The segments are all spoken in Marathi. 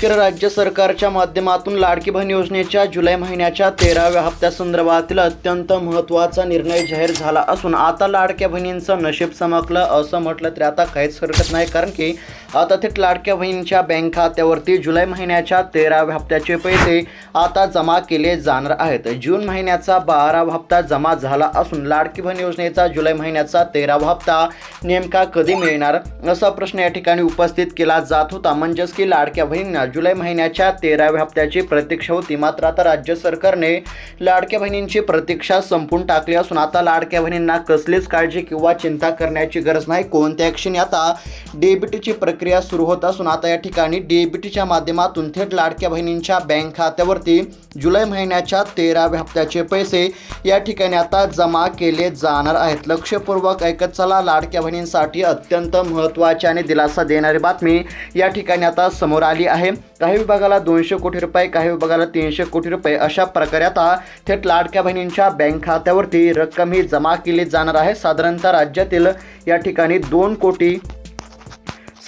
केरळ राज्य सरकारच्या माध्यमातून लाडकी बहीण योजनेच्या जुलै महिन्याच्या तेराव्या हप्त्यासंदर्भातील अत्यंत महत्त्वाचा निर्णय जाहीर झाला असून आता लाडक्या बहिणींचं नशीब चमकलं असं म्हटलं तरी आता काहीच हरकत नाही कारण की आता थेट लाडक्या बहिणींच्या बँक खात्यावरती जुलै महिन्याच्या तेराव्या हप्त्याचे पैसे आता जमा केले जाणार आहेत. जून महिन्याचा बारावा हप्ता जमा झाला असून लाडकी बहीण योजनेचा जुलै महिन्याचा तेरावा हप्ता नेमका कधी मिळणार? असा प्रश्न या ठिकाणी उपस्थित केला जात होता. म्हणजेच की लाडक्या बहिणींना जुलै महिन्याच्या तेराव्या हप्त्याची प्रतीक्षा होती. मात्र आता राज्य सरकारने लाडक्या बहिणींची प्रतीक्षा संपून टाकली असून आता लाडक्या बहिणींना कसलीच काळजी किंवा चिंता करण्याची गरज नाही. कोणत्या क्षणी आता डेबिटची प्रक्रिया सुरू होत असून आता या ठिकाणी डीबीटीच्या माध्यमातून थेट लाडक्या बहिणींच्या बँक खात्यावरती जुलै महिन्याच्या तेराव्या हप्त्याचे पैसे या ठिकाणी आता जमा केले जाणार आहेत. लक्षपूर्वक ऐकत चला लाडक्या बहिणींसाठी अत्यंत महत्त्वाची आणि दिलासा देणारी बातमी या ठिकाणी आता समोर आली आहे. काही विभागाला दोनशे कोटी रुपये काही विभागाला तीनशे कोटी रुपये अशा प्रकारे आता थेट लाडक्या बहिणींच्या बँक खात्यावरती रक्कम ही जमा केली जाणार आहे. साधारणतः राज्यातील या ठिकाणी दोन कोटी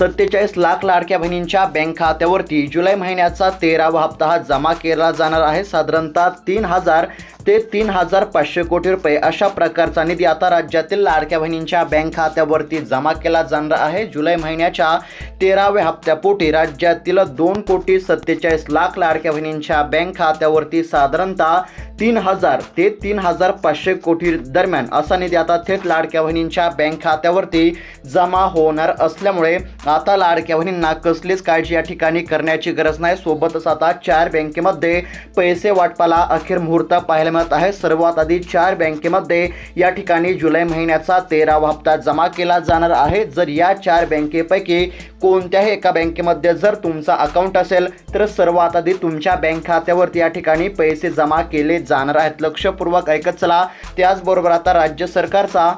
सत्तेचाळीस लाख लाडक्या बहिणींच्या बँक खात्यावरती जुलै महिन्याचा तेरावा हप्ता हा जमा केला जाणार आहे. साधारणतः तीन हजार ते तीन हजार पाचशे कोटी रुपये अशा प्रकारचा निधी आता राज्यातील लाडक्या बहिणींच्या बँक खात्यावरती जमा केला जाणार आहे. जुलै महिन्याच्या तेराव्या हप्त्यापोटी राज्यातील दोन कोटी सत्तेचाळीस लाख लाडक्या बहिणींच्या बँक खात्यावरती साधारणतः तीन हजार ते तीन हजार पाचशे कोटी दरम्यान असा निधी आता थेट लाडक्या बहिणींच्या बँक खात्यावरती जमा होणार असल्यामुळे आता लाडक्या बहिणींना कसलीच काळजी या ठिकाणी करण्याची गरज नाही. सोबतच आता चार बँकेमध्ये पैसे वाटपाला अखेर मुहूर्त पाहायला मिळत आहे. सर्वात आधी चार बँकेमध्ये या ठिकाणी जुलै महिन्याचा तेरावा हप्ता जमा केला जाणार आहे. जर या चार बँकेपैकी कोणत्याही एका बँकेमध्ये जर तुमचा अकाउंट असेल तर सर्वात आधी तुमच्या बँक खात्यावरती या ठिकाणी पैसे जमा केले जाणार आहेत. लक्षपूर्वक ऐकत चला. त्याचबरोबर आता राज्य सरकारचा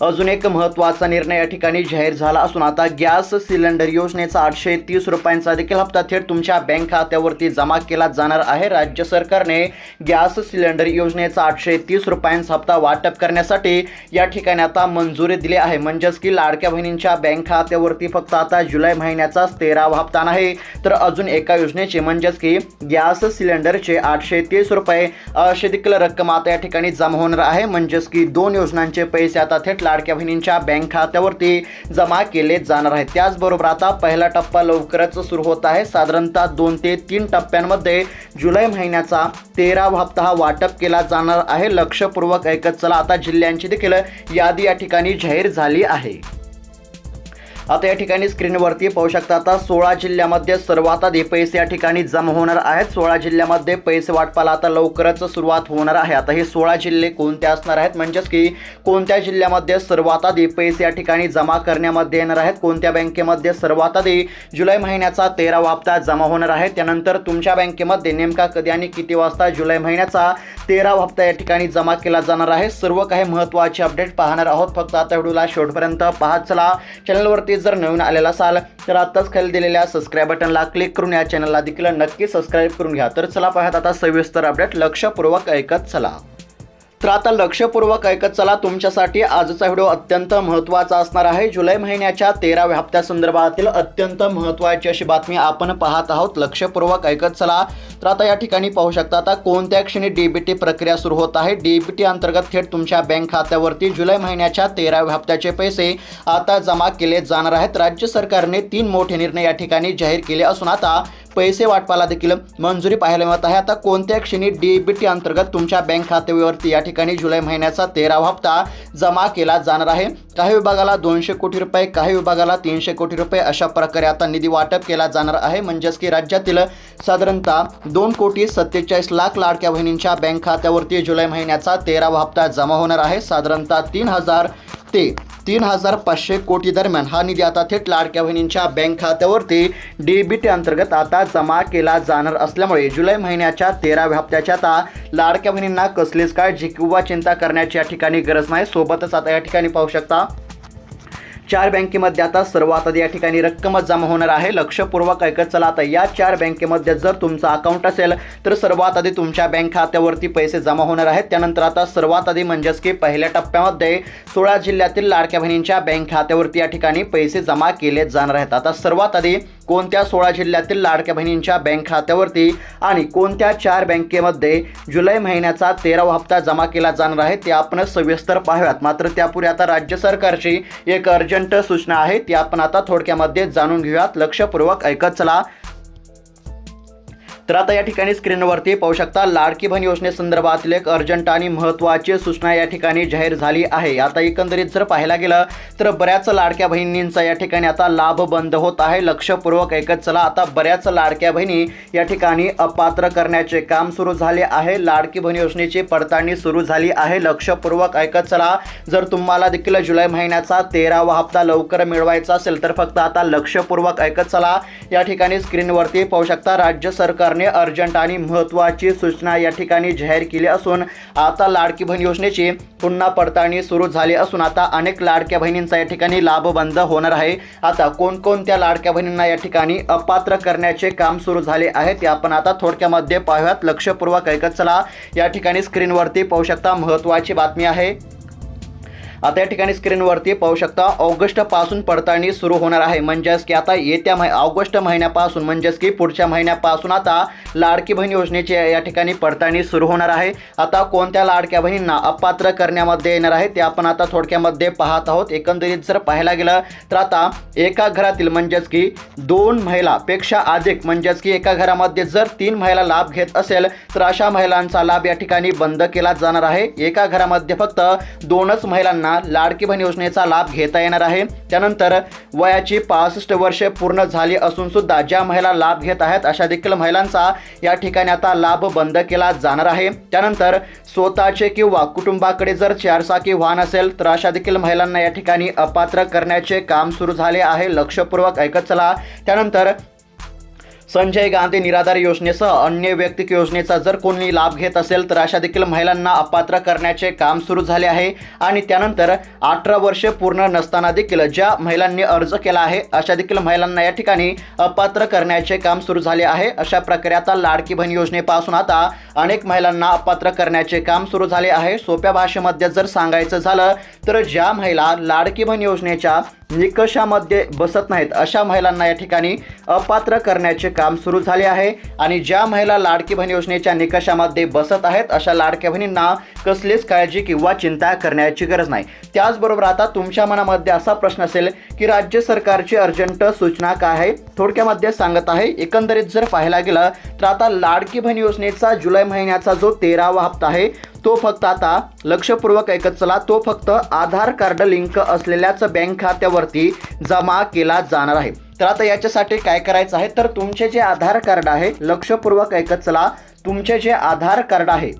अजून एक महत्त्वाचा निर्णय या ठिकाणी जाहीर झाला असून आता गॅस सिलेंडर योजनेचा आठशे तीस रुपयांचा देखील हप्ता थेट तुमच्या बँक खात्यावरती जमा केला जाणार आहे. राज्य सरकारने गॅस सिलेंडर योजनेचा आठशे तीस रुपयांचा हप्ता वाटप करण्यासाठी या ठिकाणी आता मंजुरी दिली आहे. म्हणजेच की लाडक्या बहिणींच्या बँक खात्यावरती फक्त आता जुलै महिन्याचाच तेरावा हप्ता नाही तर अजून एका योजनेचे म्हणजेच की गॅस सिलेंडरचे आठशे तीस रुपये अशी देखील रक्कम आता या ठिकाणी जमा होणार आहे. म्हणजेच की दोन योजनांचे पैसे आता थेट लाडक्या बहिणींच्या बँक खात्यावरती जमा केले जाणार आहेत त्याचबरोबर आता पहिला टप्पा लवकरच सुरू होत आहे. साधारणतः दोन ते तीन टप्प्यांमध्ये जुलै महिन्याचा तेरावा हप्ता हा वाटप केला जाणार आहे. लक्षपूर्वक ऐकत चला. आता जिल्ह्यांची देखील यादी या ठिकाणी जाहीर झाली आहे. आता या ठिकाणी स्क्रीनवरती पाहू शकता आता सोळा जिल्ह्यामध्ये सर्वात आधी पैसे या ठिकाणी जमा होणार आहेत. सोळा जिल्ह्यामध्ये पैसे वाटपाला आता लवकरच सुरुवात होणार आहे. आता हे सोळा जिल्हे कोणते असणार आहेत? म्हणजेच की कोणत्या जिल्ह्यामध्ये सर्वात आधी पैसे या ठिकाणी जमा करण्यामध्ये येणार आहेत? कोणत्या बँकेमध्ये सर्वात आधी जुलै महिन्याचा तेरावा हप्ता जमा होणार आहे? त्यानंतर तुमच्या बँकेमध्ये नेमका कधी आणि किती वाजता जुलै महिन्याचा तेरावा हप्ता या ठिकाणी जमा केला जाणार आहे? सर्व काही महत्त्वाचे अपडेट पाहणार आहोत. फक्त आता व्हिडिओला शेवटपर्यंत पाहत चला. चॅनलवरती जर नवीन आलेला असाल तर आत्ताच खाली दिलेल्या सबस्क्राईब बटनला क्लिक करून या चॅनलला देखील नक्की सबस्क्राईब करून घ्या. तर चला पाहत आता सविस्तर अपडेट लक्षपूर्वक ऐकत चला. तर आता लक्षपूर्वक ऐकत चला तुमच्यासाठी आजचा व्हिडिओ अत्यंत महत्त्वाचा असणार आहे. जुलै महिन्याच्या तेराव्या हप्त्यासंदर्भातील अत्यंत महत्त्वाची अशी बातमी आपण पाहत आहोत. लक्षपूर्वक ऐकत चला. तर आता या ठिकाणी पाहू शकता आता कोणत्या क्षणी डीबीटी प्रक्रिया सुरू होत आहे? डीबीटी अंतर्गत थेट तुमच्या बँक खात्यावरती जुलै महिन्याच्या तेराव्या हप्त्याचे पैसे आता जमा केले जाणार आहेत. राज्य सरकारने तीन मोठे निर्णय या ठिकाणी जाहीर केले असून आता पैसे वाटपाला देखील मंजुरी पाहायला मिळत आहे. आता कोणत्या क्षणी डीबीटी अंतर्गत तुमच्या बँक खात्यावरती या ठिकाणी जुलै महिन्याचा तेरावा हप्ता जमा केला जाणार आहे? काही विभागाला दोनशे कोटी रुपये काही विभागाला तीनशे कोटी रुपये अशा प्रकारे आता निधी वाटप केला जाणार आहे. म्हणजेच की राज्यातील साधारणतः दोन कोटी सत्तेचाळीस लाख लाडक्या बहिणींच्या बँक खात्यावरती जुलै महिन्याचा तेरावा हप्ता जमा होणार आहे. साधारणतः तीन हजार ते तीन हजार पाचशे कोटी दरम्यान हा निधी आता थेट लाडक्या बहिणींच्या बँक खात्यावरती डीबीटी अंतर्गत आता जमा केला जाणार असल्यामुळे जुलै महिन्याच्या तेराव्या हप्त्याच्या आता लाडक्या बहिणींना कसलीच काळजी किंवा चिंता करण्याची या ठिकाणी गरज नाही. सोबतच आता या ठिकाणी पाहू शकता चार बँकेमध्ये आता सर्वात आधी या ठिकाणी रक्कम जमा होणार आहे. लक्षपूर्वक ऐकत चला आता या चार बँकेमध्ये जर तुमचं अकाउंट असेल तर सर्वात आधी तुमच्या बँक खात्यावरती पैसे जमा होणार आहेत. त्यानंतर आता सर्वात आधी म्हणजेच की पहिल्या टप्प्यामध्ये सोळा जिल्ह्यातील लाडक्या बहिणींच्या बँक खात्यावरती या ठिकाणी पैसे जमा केले जाणार आहेत. आता सर्वात आधी कोणत्या सोळा जिल्ह्यातील लाडक्या बहिणींच्या बँक खात्यावरती आणि कोणत्या चार बँकेमध्ये जुलै महिन्याचा तेरावा हप्ता जमा केला जाणार आहे ते आपण सविस्तर पाहूयात. मात्र त्यापूर्वी आता राज्य सरकारची एक अर्जंट सूचना आहे ती आपण आता थोडक्यामध्ये जाणून घेऊयात. लक्षपूर्वक ऐकत चला. तर आता या ठिकाणी स्क्रीनवरती पाहू शकता लाडकी बहीण योजनेसंदर्भातील एक अर्जंट आणि महत्त्वाची सूचना या ठिकाणी जाहीर झाली आहे. आता एकंदरीत जर पाहायला गेलं तर बऱ्याच लाडक्या बहिणींचा या ठिकाणी आता लाभ बंद होत आहे. लक्षपूर्वक ऐकत चला आता बऱ्याच लाडक्या बहिणी या ठिकाणी अपात्र करण्याचे काम सुरू झाले आहे. लाडकी बहीण योजनेची पडताळणी सुरू झाली आहे. लक्षपूर्वक ऐकत चला जर तुम्हाला देखील जुलै महिन्याचा तेरावा हप्ता लवकर मिळवायचा असेल तर फक्त आता लक्षपूर्वक ऐकत चला. या ठिकाणी स्क्रीनवरती पाहू शकता राज्य सरकारने अर्जंट आणि महत्त्वाची सूचना या ठिकाणी जाहीर केली असून आता लाडकी बहीण योजनेची पुन्हा पडताळणी सुरू झाली असून आता अनेक लाडक्या बहिणींचा या ठिकाणी लाभ बंद होणार आहे. आता कोणकोणत्या लाडक्या बहिणींना या ठिकाणी अपात्र करण्याचे काम सुरू झाले आहे ते आपण आता थोडक्यामध्ये पाहूयात. लक्षपूर्वक ऐकत चला. या ठिकाणी स्क्रीनवरती पाहू शकता महत्त्वाची बातमी आहे. आता या ठिकाणी स्क्रीनवरती पाहू शकता ऑगस्टपासून पडताळणी सुरू होणार आहे. म्हणजेच की आता येत्या महि ऑगस्ट महिन्यापासून म्हणजेच की पुढच्या महिन्यापासून आता लाडकी बहीण योजनेची या ठिकाणी पडताळणी सुरू होणार आहे. आता कोणत्या लाडक्या बहिणींना अपात्र करण्यामध्ये येणार आहे ते आपण आता थोडक्यामध्ये पाहत आहोत. एकंदरीत जर पाहायला गेलं तर आता एका घरातील म्हणजेच की दोन महिलापेक्षा अधिक म्हणजेच की एका घरामध्ये जर तीन महिला लाभ घेत असेल तर अशा महिलांचा लाभ या ठिकाणी बंद केला जाणार आहे. एका घरामध्ये फक्त दोनच महिलांना लाडकी बहीण योजनेचा लाभ घेता येणार आहे. त्यानंतर वयाची पासष्ट वर्षे पूर्ण झाली असून सुद्धा ज्या महिला लाभ घेत आहेत अशा देखील महिलांचा या ठिकाणी आता लाभ बंद केला जाणार आहे. त्यानंतर स्वतःचे किंवा कुटुंबाकडे जर चारचाकी वाहन असेल तर अशा देखील महिलांना या ठिकाणी अपात्र करण्याचे काम सुरू झाले आहे. लक्षपूर्वक ऐकत चला. त्यानंतर संजय गांधी निराधार योजनेसह अन्य वैयक्तिक योजनेचा जर कोणी लाभ घेत असेल तर अशा देखील महिलांना अपात्र करण्याचे काम सुरू झाले आहे. आणि त्यानंतर अठरा वर्षे पूर्ण नसताना देखील ज्या महिलांनी अर्ज केला आहे अशा देखील महिलांना या ठिकाणी अपात्र करण्याचे काम सुरू झाले आहे. अशा प्रकारे आता लाडकी बहीण योजनेपासून आता अनेक महिलांना अपात्र करण्याचे काम सुरू झाले आहे. सोप्या भाषेमध्ये जर सांगायचं झालं तर ज्या महिला लाडकी बहीण योजनेच्या निकषामध्ये बसत नाहीत अशा महिलांना या ठिकाणी अपात्र करण्याचे काम सुरू झाले आहे. आणि ज्या महिला लाडकी बहीण योजनेच्या निकषामध्ये बसत आहेत अशा लाडक्या बहिणींना कसलीच काळजी किंवा चिंता करण्याची गरज नाही. त्याचबरोबर आता तुमच्या मनामध्ये असा प्रश्न असेल की राज्य सरकारची अर्जंट सूचना काय आहे? थोडक्यामध्ये सांगत आहे. एकंदरीत जर पाहायला गेलं तर आता लाडकी बहीण योजनेचा जुलै महिन्याचा जो तेरावा हप्ता आहे तो फक्त आता लक्षपूर्वक ऐकत चला. तो फक्त आधार कार्ड लिंक असलेल्याच बँक खात्यावरती जमा केला जाणार आहे. तर आता याच्यासाठी काय करायचं आहे? तर तुमचे जे आधार कार्ड आहे लक्षपूर्वक ऐकत चला. तुमचे जे आधार कार्ड आहे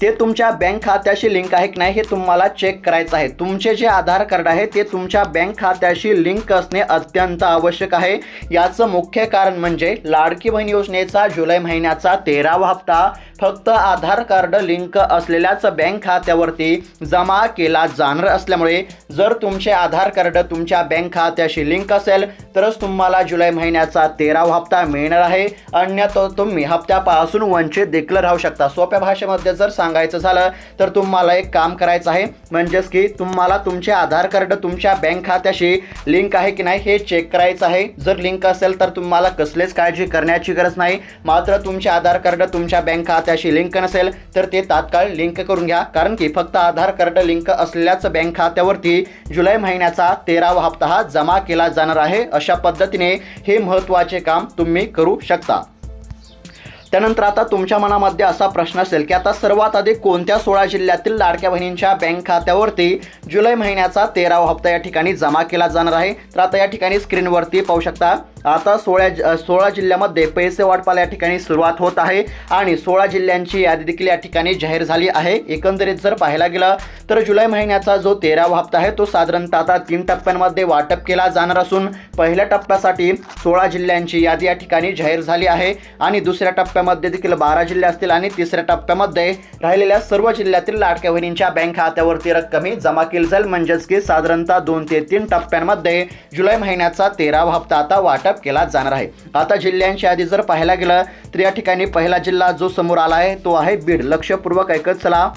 ते तुमच्या बँक खात्याशी लिंक आहे की नाही हे तुम्हाला चेक करायचं आहे. तुमचे जे आधार कार्ड आहे ते तुमच्या बँक खात्याशी लिंक असणे अत्यंत आवश्यक आहे. याचं मुख्य कारण म्हणजे लाडकी बहीण योजनेचा जुलै महिन्याचा तेरावा हप्ता फक्त आधार कार्ड लिंक असलेल्याच बँक खात्यावरती जमा केला जाणार असल्यामुळे जर तुमचे आधार कार्ड तुमच्या बँक खात्याशी लिंक असेल तरच तुम्हाला जुलै महिन्याचा तेरावा हप्ता मिळणार आहे. अन्यथा तुम्ही हप्त्यापासून वंचित देखील राहू शकता. सोप्या भाषेमध्ये जर सांगायचं झालं तर तुम्हाला एक काम करायचं आहे. म्हणजेच की तुम्हाला तुमचे आधार कार्ड तुमच्या बँक खात्याशी लिंक आहे की नाही हे चेक करायचं आहे. जर लिंक असेल तर तुम्हाला कसलेच काळजी करण्याची गरज नाही. मात्र तुमचे आधार कार्ड तुमच्या बँक खात्या खात्याशी लिंक नसेल तर ते तात्काळ लिंक करून घ्या. कारण की फक्त आधार कार्ड लिंक असल्याच बँक खात्यावरती जुलै महिन्याचा तेरावा हप्ता हा जमा केला जाणार आहे. अशा पद्धतीने हे महत्त्वाचे काम तुम्ही करू शकता. त्यानंतर आता तुमच्या मनामध्ये असा प्रश्न असेल की आता सर्वात आधी कोणत्या सोळा जिल्ह्यातील लाडक्या बहिणींच्या बँक खात्यावरती जुलै महिन्याचा तेरावा हप्ता या ठिकाणी जमा केला जाणार आहे? तर आता या ठिकाणी स्क्रीनवरती पाहू शकता आता सोळा सोळा जिल्ह्यामध्ये पैसे वाटपाला या ठिकाणी सुरुवात होत आहे आणि सोळा जिल्ह्यांची यादी देखील या ठिकाणी जाहीर झाली आहे. एकंदरीत जर पाहायला गेलं तर जुलै महिन्याचा जो तेरावा हप्ता आहे तो साधारणतः आता तीन टप्प्यांमध्ये वाटप केला जाणार असून पहिल्या टप्प्यासाठी सोळा जिल्ह्यांची यादी या ठिकाणी जाहीर झाली आहे आणि दुसऱ्या टप्प्यामध्ये देखील बारा जिल्हे असतील आणि तिसऱ्या टप्प्यामध्ये राहिलेल्या सर्व जिल्ह्यातील लाडक्या बहिणींच्या बँक खात्यावरती रक्कमी जमा केली जाईल. म्हणजेच की साधारणतः दोन ते तीन टप्प्यांमध्ये जुलै महिन्याचा तेरावा हप्ता आता वाटप केला जाणार आहे. आता जिल्ह्यांच्या आधी जर पाहायला गेलं तर या ठिकाणी पहिला जिल्हा जो समोर आला आहे तो आहे बीड. लक्षपूर्वक ऐकत चला.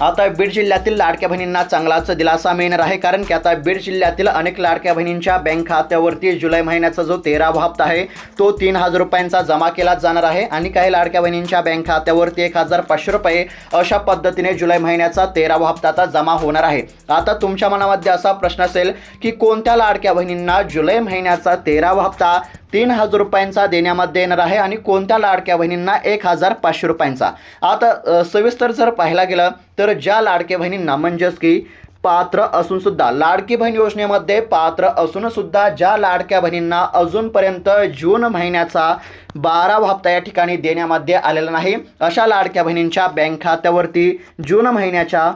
आता बीड जिल्ह्यातील लाडक्या बहिणींना चांगलाच दिलासा मिळणार आहे कारण की आता बीड जिल्ह्यातील अनेक लाडक्या बहिणींच्या बँक खात्यावरती जुलै महिन्याचा जो तेरावा हप्ता आहे तो तीन हजार रुपयांचा जमा केला जाणार आहे आणि काही लाडक्या बहिणींच्या बँक खात्यावरती एक हजार पाचशे रुपये अशा पद्धतीने जुलै महिन्याचा तेरावा हप्ता आता जमा होणार आहे. आता तुमच्या मनामध्ये असा प्रश्न असेल की कोणत्या लाडक्या बहिणींना जुलै महिन्याचा तेरावा हप्ता तीन हजार रुपयांचा देण्यामध्ये येणार आहे आणि कोणत्या लाडक्या बहिणींना एक हजार पाचशे रुपयांचा? आता सविस्तर जर पाहायला गेलं तर ज्या लाडक्या बहिणींना म्हणजेच की पात्र असून सुद्धा लाडकी बहीण योजनेमध्ये पात्र असून सुद्धा ज्या लाडक्या बहिणींना अजूनपर्यंत जून महिन्याचा बारावा हप्ता या ठिकाणी देण्यामध्ये आलेला नाही अशा लाडक्या बहिणींच्या बँक खात्यावरती जून महिन्याच्या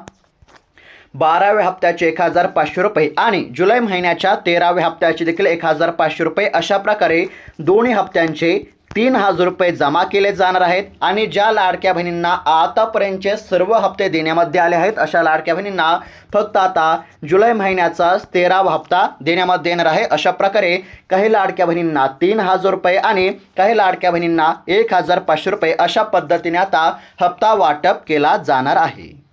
बाराव्या हप्त्याचे एक हजार पाचशे रुपये आणि जुलै महिन्याच्या तेराव्या हप्त्याचे देखील एक हजार पाचशे रुपये अशा प्रकारे दोन्ही हप्त्यांचे तीन हजार रुपये जमा केले जाणार आहेत. आणि ज्या लाडक्या बहिणींना आतापर्यंतचे सर्व हप्ते देण्यामध्ये आले आहेत अशा लाडक्या बहिणींना फक्त आता जुलै महिन्याचा तेरावा हप्ता देण्यामध्ये येणार आहे. अशा प्रकारे काही लाडक्या बहिणींना तीन हजार रुपये आणि काही लाडक्या बहिणींना एक हजार पाचशे रुपये अशा पद्धतीने आता हप्ता वाटप केला जाणार आहे.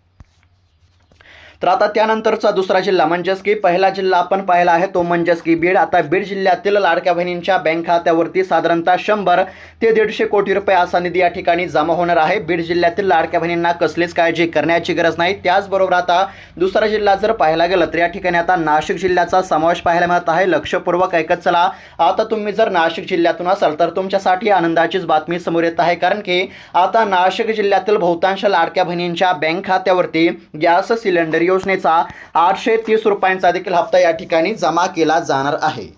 तर आता त्यानंतरचा दुसरा जिल्हा म्हणजेच की पहिला जिल्हा आपण पाहिला आहे तो म्हणजेच की बीड. आता बीड जिल्ह्यातील लाडक्या बहिणींच्या बँक खात्यावरती साधारणतः शंभर ते दीडशे कोटी रुपये असा निधी या ठिकाणी जमा होणार आहे. बीड जिल्ह्यातील लाडक्या बहिणींना कसलीच काळजी करण्याची गरज नाही. त्याचबरोबर आता दुसरा जिल्हा जर पाहायला गेलं तर या ठिकाणी आता नाशिक जिल्ह्याचा समावेश पाहायला मिळत आहे. लक्षपूर्वक ऐकत चला. आता तुम्ही जर नाशिक जिल्ह्यातून असाल तर तुमच्यासाठी आनंदाचीच बातमी समोर येत आहे. कारण की आता नाशिक जिल्ह्यातील बहुतांश लाडक्या बहिणींच्या बँक खात्यावरती गॅस सिलेंडर योजनेचा आठशे तीस रुपयांचा देखील हप्ता या ठिकाणी जमा केला जाणार आहे.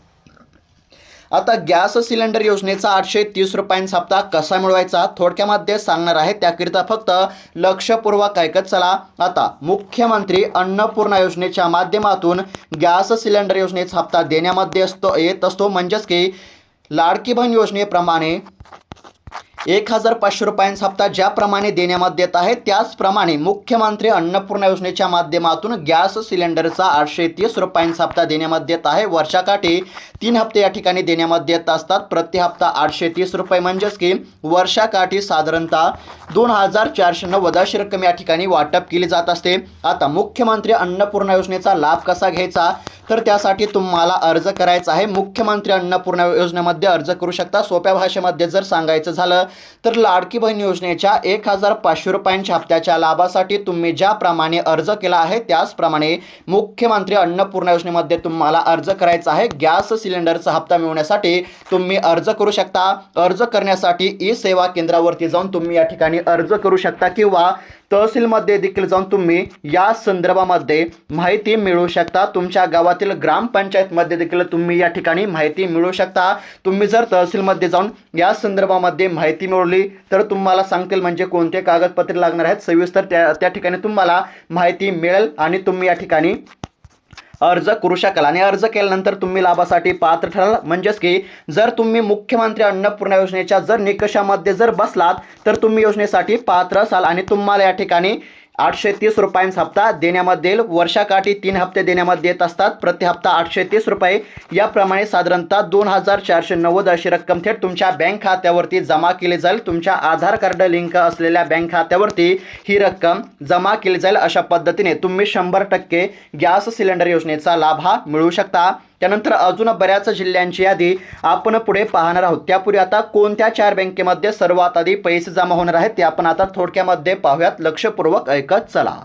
आता गॅस सिलेंडर योजनेचा आठशे तीस रुपयांचा हप्ता कसा मिळवायचा थोडक्यामध्ये सांगणार आहे. त्याकरिता फक्त लक्षपूर्वक ऐकत चला. आता मुख्यमंत्री अन्नपूर्णा योजनेच्या माध्यमातून गॅस सिलेंडर योजनेचा हप्ता देण्यामध्ये असतो येत असतो. म्हणजेच की लाडकी बहीण योजनेप्रमाणे एक हजार पाचशे रुपयांचा हप्ता ज्याप्रमाणे देण्यामध्ये येत आहे त्याचप्रमाणे मुख्यमंत्री अन्नपूर्णा योजनेच्या माध्यमातून गॅस सिलेंडरचा आठशे तीस रुपयांचा हप्ता देण्यामध्ये येत आहे. वर्षाकाठी तीन हप्ते या ठिकाणी देण्यामध्ये येत असतात. प्रति हप्ता आठशे तीस रुपये म्हणजेच की वर्षाकाठी साधारणतः दोन हजार चारशे नव्वद अशी रक्कम या ठिकाणी वाटप केली जात असते. आता मुख्यमंत्री अन्नपूर्णा योजनेचा लाभ कसा घ्यायचा? तर त्यासाठी तुम्हाला अर्ज करायचा आहे. मुख्यमंत्री अन्नपूर्णा योजनेमध्ये अर्ज करू शकता. सोप्या भाषेमध्ये जर सांगायचं झालं तर लाडकी बहीण योजनेच्या एक हजार पाचशे रुपयांच्या हप्त्याच्या लाभासाठी तुम्ही ज्याप्रमाणे अर्ज केला आहे त्याचप्रमाणे मुख्यमंत्री अन्नपूर्णा योजनेमध्ये तुम्हाला अर्ज करायचा आहे. गॅस सिलेंडरचा हप्ता मिळवण्यासाठी तुम्ही अर्ज करू शकता. अर्ज करण्यासाठी ई सेवा केंद्रावरती जाऊन तुम्ही या ठिकाणी अर्ज करू शकता किंवा तहसीलमध्ये देखील जाऊन तुम्ही या संदर्भामध्ये माहिती मिळवू शकता. तुमच्या गावातील ग्रामपंचायतमध्ये देखील तुम्ही या ठिकाणी माहिती मिळवू शकता. तुम्ही जर तहसीलमध्ये जाऊन या संदर्भामध्ये माहिती मिळवली तर तुम्हाला सांगतील म्हणजे कोणते कागदपत्रे लागणार आहेत. सविस्तर त्या त्या ठिकाणी तुम्हाला माहिती मिळेल आणि तुम्ही या ठिकाणी अर्ज करू शकाल आणि अर्ज केल्यानंतर तुम्ही लाभासाठी पात्र ठराल. म्हणजेच की जर तुम्ही मुख्यमंत्री अन्नपूर्णा योजनेच्या जर निकषामध्ये जर बसलात तर तुम्ही योजनेसाठी पात्र असाल आणि तुम्हाला या ठिकाणी आठशे तीस रुपयांचा हप्ता देण्यामध्ये येईल वर्षाकाठी तीन हप्ते देण्यामध्ये येत असतात. प्रति हप्ता आठशे तीस रुपये. याप्रमाणे साधारणतः दोन हजार चारशे नव्वद अशी रक्कम थेट तुमच्या बँक खात्यावरती जमा केली जाईल. तुमच्या आधार कार्ड लिंक असलेल्या बँक खात्यावरती ही रक्कम जमा केली जाईल अशा पद्धतीने तुम्ही शंभर टक्के गॅस सिलेंडर योजनेचा लाभ हा मिळवू शकता. त्यानंतर अजून बऱ्याच जिल्ह्यांची यादी आपण पुढे पाहणार आहोत. त्यापूर्वी आता कोणत्या चार बँकेमध्ये सर्वात आधी पैसे जमा होणार आहेत ते आपण आता थोडक्यामध्ये पाहूयात. लक्षपूर्वक ऐकत चला.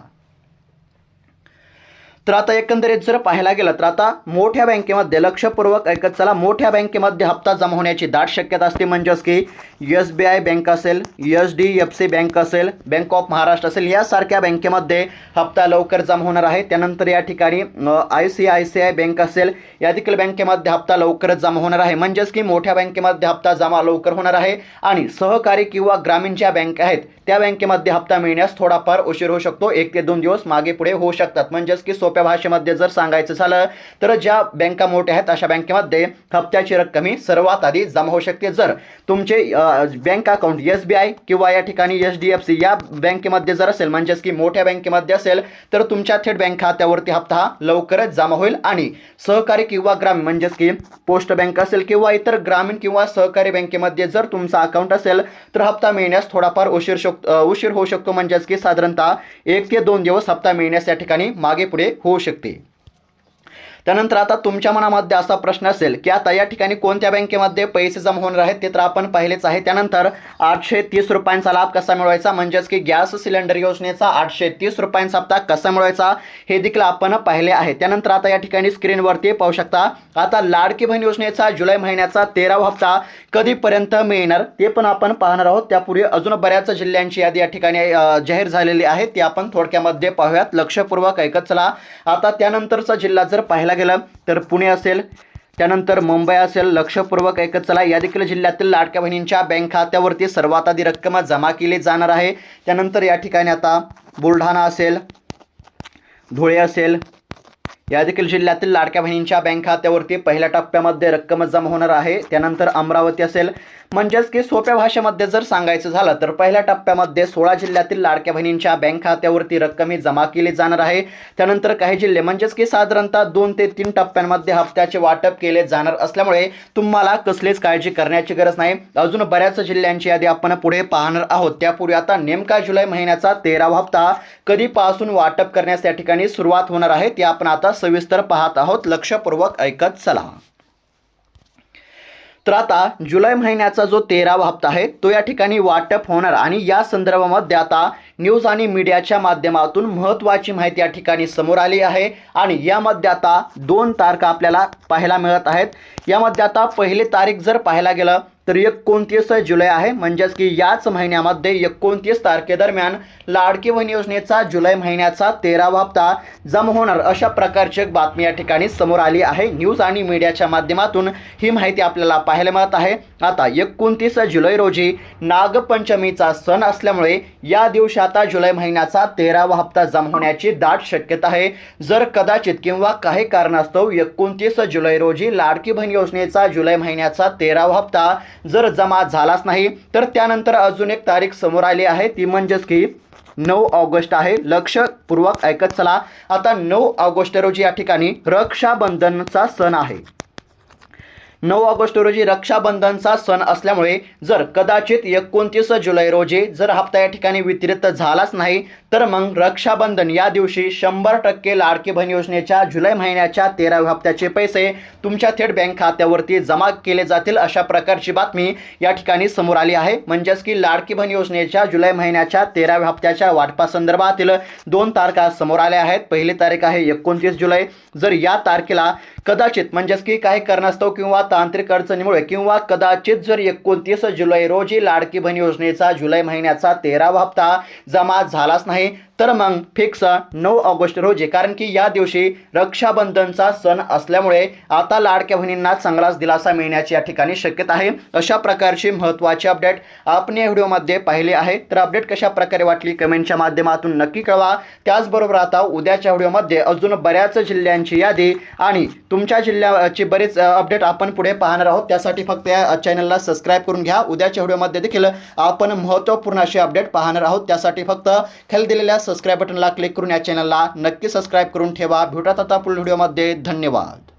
तर आता एकंदरीत जर पाहायला गेलं तर आता मोठ्या बँकेमध्ये लक्षपूर्वक ऐकत चला. मोठ्या बँकेमध्ये हप्ता जमा होण्याची दाट शक्यता असते म्हणजेच की एस बी आय बँक असेल H D F C bank असेल बँक ऑफ महाराष्ट्र असेल यासारख्या बँकेमध्ये हप्ता लवकर जमा होणार आहे. त्यानंतर या ठिकाणी I C I C I bank असेल या देखील बँकेमध्ये हप्ता लवकरच जमा होणार आहे. म्हणजेच की मोठ्या बँकेमध्ये हप्ता जमा लवकर होणार आहे. आणि सहकारी किंवा ग्रामीण ज्या बँक आहेत त्या बँकेमध्ये हप्ता मिळण्यास थोडाफार उशीर होऊ शकतो. एक ते दोन दिवस मागे पुढे होऊ शकतात. म्हणजेच की सोप्या भाषेमध्ये जर सांगायचं झालं तर ज्या बँका मोठ्या आहेत अशा बँकेमध्ये हप्त्याची रक्कम ही सर्वात आधी जमा होऊ शकते. जर तुमचे bank account S B I किंवा या ठिकाणी एच डी एफ सी या बँकेमध्ये जर असेल म्हणजेच की मोठ्या बँकेमध्ये असेल तर तुमच्या थेट बँक खात्यावरती हप्ता हा लवकरच जमा होईल. आणि सहकारी किंवा ग्रामीण म्हणजेच की पोस्ट बँक असेल किंवा इतर ग्रामीण किंवा सहकारी बँकेमध्ये जर तुमचा अकाउंट असेल तर हप्ता मिळण्यास थोडाफार उशीर शक उशीर होऊ शकतो म्हणजेच की साधारणतः एक ते दोन दिवस हप्ता मिळण्यास या ठिकाणी मागे पुढे होऊ शकते. त्यानंतर आता तुमच्या मनामध्ये असा प्रश्न असेल की आता या ठिकाणी कोणत्या बँकेमध्ये पैसे जमा होणार आहेत ते तर आपण पाहिलेच आहे. त्यानंतर आठशे तीस रुपयांचा लाभ कसा मिळवायचा? म्हणजेच की गॅस सिलेंडर योजनेचा आठशे तीस रुपयांचा हप्ता कसा मिळवायचा? हे देखील आपण पाहिले आहे. त्यानंतर आता या ठिकाणी स्क्रीनवरती पाहू शकता आता लाडकी बहीण योजनेचा जुलै महिन्याचा तेरावा हप्ता कधीपर्यंत मिळणार ते पण आपण पाहणार आहोत. त्यापूर्वी अजून बऱ्याच जिल्ह्यांची यादी या ठिकाणी जाहीर झालेली आहे. ती आपण थोडक्यामध्ये पाहूयात. लक्षपूर्वक ऐकत चला. आता त्यानंतरचा जिल्हा जर पाहिला गेलं तर पुणे असेल त्यानंतर मुंबई असेल लक्षपूर्वक ऐकत चला. या देखील जिल्ह्यातील लाडक्या बहिणींच्या बँक खात्यावरती सर्वात आधी रक्कम जमा केली जाणार आहे. त्यानंतर या ठिकाणी आता बुलढाणा असेल धुळे असेल या देखील जिल्ह्यातील लाडक्या बहिणींच्या बँक खात्यावरती पहिल्या टप्प्यामध्ये रक्कम जमा होणार आहे. त्यानंतर अमरावती असेल म्हणजेच की सोप्या भाषेमध्ये जर सांगायचं झालं तर पहिल्या टप्प्यामध्ये सोळा जिल्ह्यातील लाडक्या बहिणींच्या बँक खात्यावरती रक्कम ही जमा केली जाणार आहे. त्यानंतर काही जिल्हे म्हणजेच की साधारणतः दोन ते तीन टप्प्यांमध्ये हप्त्याचे वाटप केले जाणार असल्यामुळे तुम्हाला कसलीच काळजी करण्याची गरज नाही. अजून बऱ्याच जिल्ह्यांची यादी आपण पुढे पाहणार आहोत. त्यापूर्वी आता नेमका जुलै महिन्याचा तेरावा हप्ता कधीपासून वाटप करण्यास या ठिकाणी सुरुवात होणार आहे ते आपण आता सविस्तर पाहत आहोत. लक्षपूर्वक ऐकत चला. तर आता जुलै महिन्याचा जो तेरावा हप्ता आहे तो या ठिकाणी वाटप होणार आणि या संदर्भामध्ये आता न्यूज आणि मीडियाच्या माध्यमातून महत्त्वाची माहिती या ठिकाणी समोर आली आहे आणि यामध्ये आता दोन तारखा आपल्याला पाहायला मिळत आहेत. यामध्ये आता पहिली तारीख जर पाहायला गेलं तर एकोणतीस जुलै आहे. म्हणजेच की याच महिन्यामध्ये एकोणतीस तारखेदरम्यान लाडकी बहीण योजनेचा जुलै महिन्याचा तेरावा हप्ता जमा होणार. अशा प्रकारची एक बातमी या ठिकाणी समोर आली आहे. न्यूज आणि मीडियाच्या माध्यमातून ही माहिती आपल्याला पाहायला मिळत आहे. आता एकोणतीस जुलै रोजी नागपंचमीचा सण असल्यामुळे या दिवशी आता जुलै महिन्याचा तेरावा हप्ता जमा होण्याची दाट शक्यता आहे. जर कदाचित किंवा काही कारणास्तव एकोणतीस जुलै रोजी लाडकी बहीण योजनेचा जुलै महिन्याचा तेरावा हप्ता जर जमा झालाच नाही तर त्यानंतर अजून एक तारीख समोर आली आहे. ती म्हणजेच की नऊ ऑगस्ट आहे. लक्षपूर्वक ऐकत चला. आता नऊ ऑगस्ट रोजी या ठिकाणी रक्षाबंधनचा सण आहे. नऊ ऑगस्ट रोजी रक्षाबंधनचा सण असल्यामुळे जर कदाचित एकोणतीस जुलै रोजी जर हप्ता या ठिकाणी वितरित झालाच नाही तर मग रक्षाबंधन या दिवशी शंभर टक्के लाडकी बहीण योजनेच्या जुलै महिन्याच्या तेराव्या हप्त्याचे पैसे तुमच्या थेट बँक खात्यावरती जमा केले जातील अशा प्रकारची बातमी या ठिकाणी समोर आली आहे. म्हणजेच की लाडकी बहीण योजनेच्या जुलै महिन्याच्या तेराव्या हप्त्याच्या वाटपासंदर्भातील दोन तारखा समोर आल्या आहेत. पहिली तारीख आहे एकोणतीस जुलै. जर या तारखेला कदाचित म्हणजेच की काही कारणास्तव किंवा तांत्रिक अडचणीमुळे किंवा कदाचित जर एकोणतीस जुलै रोजी लाडकी बहीण योजनेचा जुलै महिन्याचा तेरावा हप्ता जमा झालाच नाही तर मग फिक्स नऊ ऑगस्ट रोजी कारण की या दिवशी रक्षाबंधनचा सण असल्यामुळे आता लाडक्या बहिणींना चांगलाच दिलासा मिळण्याची या ठिकाणी शक्यता आहे. अशा प्रकारची महत्त्वाची अपडेट आपण या व्हिडिओमध्ये पाहिले आहे. तर अपडेट कशा प्रकारे वाटली कमेंटच्या माध्यमातून नक्की कळवा. त्याचबरोबर आता उद्याच्या व्हिडिओमध्ये अजून बऱ्याच जिल्ह्यांची यादी आणि तुमच्या जिल्ह्याची बरेच अपडेट आपण पुढे पाहणार आहोत. त्यासाठी फक्त या चॅनलला सबस्क्राईब करून घ्या. उद्याच्या व्हिडिओमध्ये देखील आपण महत्त्वपूर्ण अशी अपडेट पाहणार आहोत. त्यासाठी फक्त खाली दिलेल्या सबस्क्राईब बटनला क्लिक करून या चॅनलला नक्की सबस्क्राईब करून ठेवा. भेटत आता पुढील व्हिडिओमध्ये धन्यवाद.